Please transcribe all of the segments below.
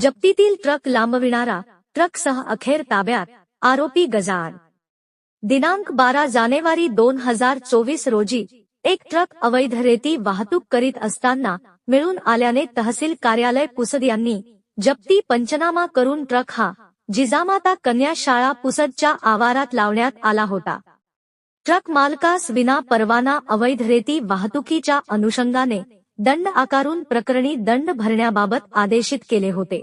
जप्तीतील truck लांबविणारा ट्रकसह अखेर ताब्यात आरोपी गजाआड. दिनांक बारा जानेवारी दोन हजार चोवीस रोजी एक ट्रक अवैध रेती वाहतूक करीत असताना मिळून आल्याने तहसील कार्यालय पुसद यांनी जप्ती पंचनामा करून ट्रक हा जिजामाता कन्या शाळा पुसदच्या आवारात लावण्यात आला होता. ट्रक मालकास विना परवाना अवैध रेती वाहतुकीच्या अनुषंगाने दंड आकारून प्रकरणी दंड भरण्याबाबत आदेशित केले होते.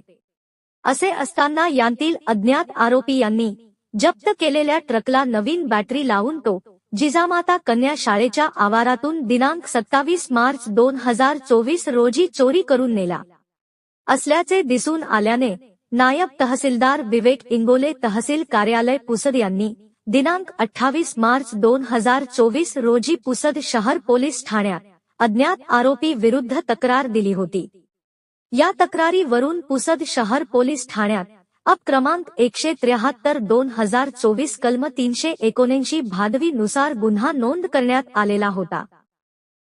असे असताना यांतील अज्ञात आरोपी यांनी जप्त केलेल्या ट्रकला नवीन बॅटरी लावून तो जिजामाता कन्या शाळेच्या आवारातून दिनांक सत्तावीस मार्च दोन हजार चोवीस रोजी चोरी करून नेला. असल्याचे दिसून आल्याने नायब तहसीलदार विवेक इंगोले तहसील कार्यालय पुसद यांनी दिनांक अठ्ठावीस मार्च दोन हजार चोवीस रोजी पुसद शहर पोलीस ठाण्यात अज्ञात आरोपी विरुद्ध तक्रार दिली होती. या तक्रारीवरून पुसद शहर पोलीस ठाण्यात. अप क्रमांक एकशे त्र्याहत्तर दोन हजार चोवीस कलम तीनशे एकोणऐंशी भादवी नुसार गुन्हा नोंद करण्यात आलेला होता.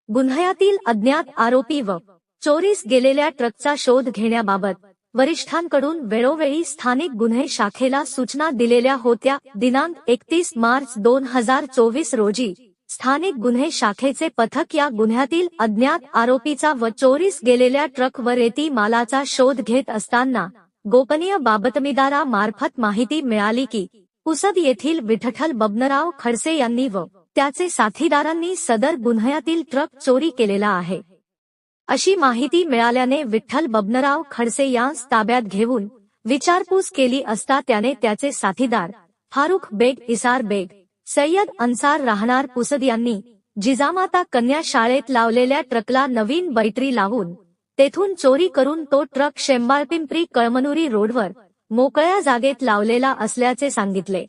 गुन्ह्यातील अज्ञात आरोपी व चोरीस गेलेल्या ट्रकचा शोध घेण्याबाबत वरिष्ठांकडून वेळोवेळी स्थानिक गुन्हे शाखेला सूचना दिलेल्या होत्या. दिनांक एकतीस मार्च दोन हजार चोवीस रोजी स्थानिक गुन्हे शाखेचे पथक या गुन्ह्यातील अज्ञात आरोपीचा व चोरीस गेलेल्या ट्रक व रेती मालाचा शोध घेत असताना गोपनीय बाबतमीदारा मार्फत माहिती मिळाली की पुसद येथील विठ्ठल बबनराव खडसे यांनी व त्याचे साथीदारांनी सदर गुन्ह्यातील ट्रक चोरी केलेला आहे. अशी माहिती मिळाल्याने विठ्ठल बबनराव खडसे यांस ताब्यात घेऊन विचारपूस केली असता त्याने त्याचे साथीदार फारुख बेग इसार बेग सय्यद अन्सार राहणार पुसद यांनी जिजामाता कन्या शाळेत लावलेल्या ट्रकला नवीन बैटरी लावून तेथून चोरी करून तो ट्रक शेंबाळपिंपरी कळमनुरी रोडवर मोकळ्या जागेत लावलेला असल्याचे सांगितले.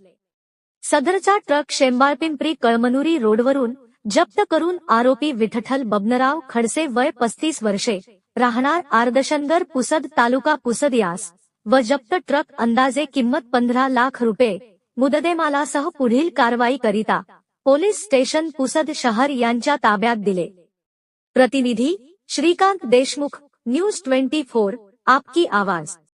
सदरचा ट्रक शेंबाळपिंपरी कळमनुरी रोडवरून जप्त करून आरोपी विठ्ठल बबनराव खडसे वय पस्तीस वर्षे राहणार आर्दशनगर पुसद तालुका पुसद यास व जप्त ट्रक अंदाजे किंमत पंधरा लाख रुपये मुददेमालासह पुढील कारवाई करिता पोलीस स्टेशन पुसद शहर यांच्या ताब्यात दिले. प्रतिनिधी Shrikant Deshmukh news twenty four आपकी आवाज.